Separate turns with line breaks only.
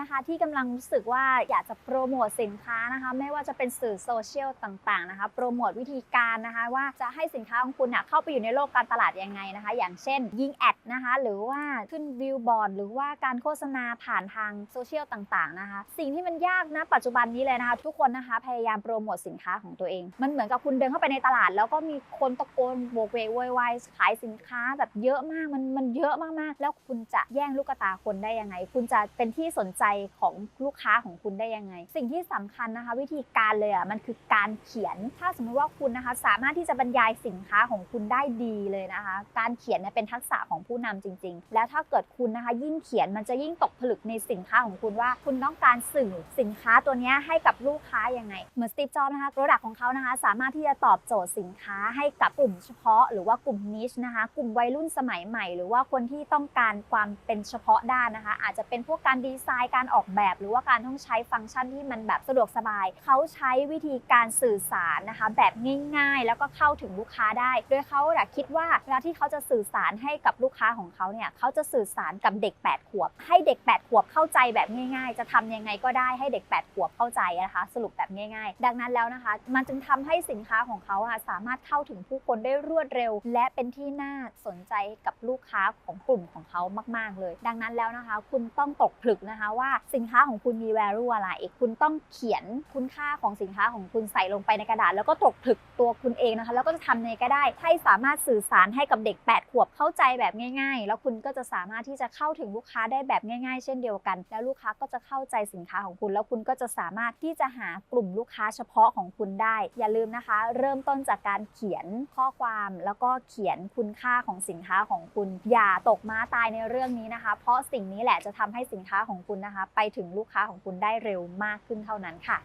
นะคะ ที่กำลังรู้สึกว่าอยากจะโปรโมทสินค้านะคะ ไม่ว่าจะเป็นสื่อโซเชียลต่างๆนะคะ โปรโมทวิธีการนะคะว่าจะให้สินค้าของคุณน่ะเข้าไปอยู่ในโลกการตลาดยังไงนะคะ อย่างเช่น ยิงแอดนะคะหรือว่าขึ้นวิวบอร์ดหรือว่าการโฆษณาผ่านทางโซเชียลต่างๆนะคะ สิ่งที่มันยากนะปัจจุบันนี้เลยนะคะ ทุกคนนะคะพยายามโปรโมทสินค้าของตัวเอง มันเหมือนกับคุณเดินเข้าไปในตลาด แล้วก็มีคนตะโกนโบกเวกโวยวายขายสินค้าแบบเยอะมากมันมันเยอะมากๆ แล้วคุณจะแย่งลูกตาคนได้ยังไง คุณจะเป็นที่สนใจของลูกค้าของคุณได้ยังไง สิ่งที่สำคัญนะคะ วิธีการเลยอะมันคือการเขียน ถ้าสมมติว่าคุณนะคะ สามารถที่จะบรรยายสินค้าของคุณได้ดีเลยนะคะ การเขียนเนี่ยเป็นทักษะของผู้นำจริง ๆ แล้วถ้าเกิดคุณนะคะ ยิ่งเขียนมันจะยิ่งตกผลึกในสินค้าของคุณว่า คุณต้องการสื่อสินค้าตัวนี้ให้กับลูกค้ายังไง เหมือนสตีฟจ็อบนะคะโปรดักของเขานะคะ สามารถที่จะตอบโจทย์สินค้าให้กับกลุ่มเฉพาะ หรือว่ากลุ่มนิชนะคะ กลุ่มวัยรุ่นสมัยใหม่ หรือว่าคนที่ต้องการความเป็นเฉพาะด้านนะคะ อาจจะเป็นพวกการดีไซน์การออกแบบหรือว่าการต้องใช้ฟังก์ชันที่มันแบบสะดวกสบาย เขาใช้วิธีการสื่อสารนะคะ แบบง่ายๆ แล้วก็เข้าถึงลูกค้าได้ โดยเขาคิดว่าเวลาที่เขาจะสื่อสารให้กับลูกค้าของเขาเนี่ยเขาจะสื่อสารกับเด็ก 8 ขวบ ให้เด็ก 8 ขวบเข้าใจแบบง่ายๆ จะทำยังไงก็ได้ให้เด็ก 8 ขวบเข้าใจนะคะ สรุปแบบง่าย ๆ ดังนั้นแล้วนะคะ มันจึงทำให้สินค้าของเขาอะสามารถเข้าถึงผู้คนได้รวดเร็ว และเป็นที่น่าสนใจกับลูกค้าของกลุ่มของเขามาก ๆ เลย ดังนั้นแล้วนะคะ คุณต้องตกผลึกนะคะว่าสินค้าของคุณมี value อะไร คุณต้องเขียนคุณค่าของสินค้าของคุณใส่ลงไปในกระดาษ แล้วก็ตกผลึกตัวคุณเองนะคะ แล้วก็จะทำในก็ได้ให้สามารถสื่อสารให้กับเด็ก 8 ขวบเข้าใจแบบง่าย ๆ แล้วคุณก็จะสามารถที่จะเข้าถึงลูกค้าได้แบบง่าย ๆ เช่นเดียวกัน แล้วลูกค้าก็จะเข้าใจสินค้าของคุณ แล้วคุณก็จะสามารถที่จะหากลุ่มลูกค้าเฉพาะของคุณได้ อย่าลืมนะคะ เริ่มต้นจากการเขียนข้อความแล้วก็เขียนคุณค่าของสินค้าของคุณ อย่าตกม้าตายในเรื่องนี้นะคะ เพราะสิ่งนี้แหละจะทำให้สินค้าของคุณนะคะ ไปถึงลูกค้าของคุณได้เร็วมากขึ้นเท่านั้นค่ะ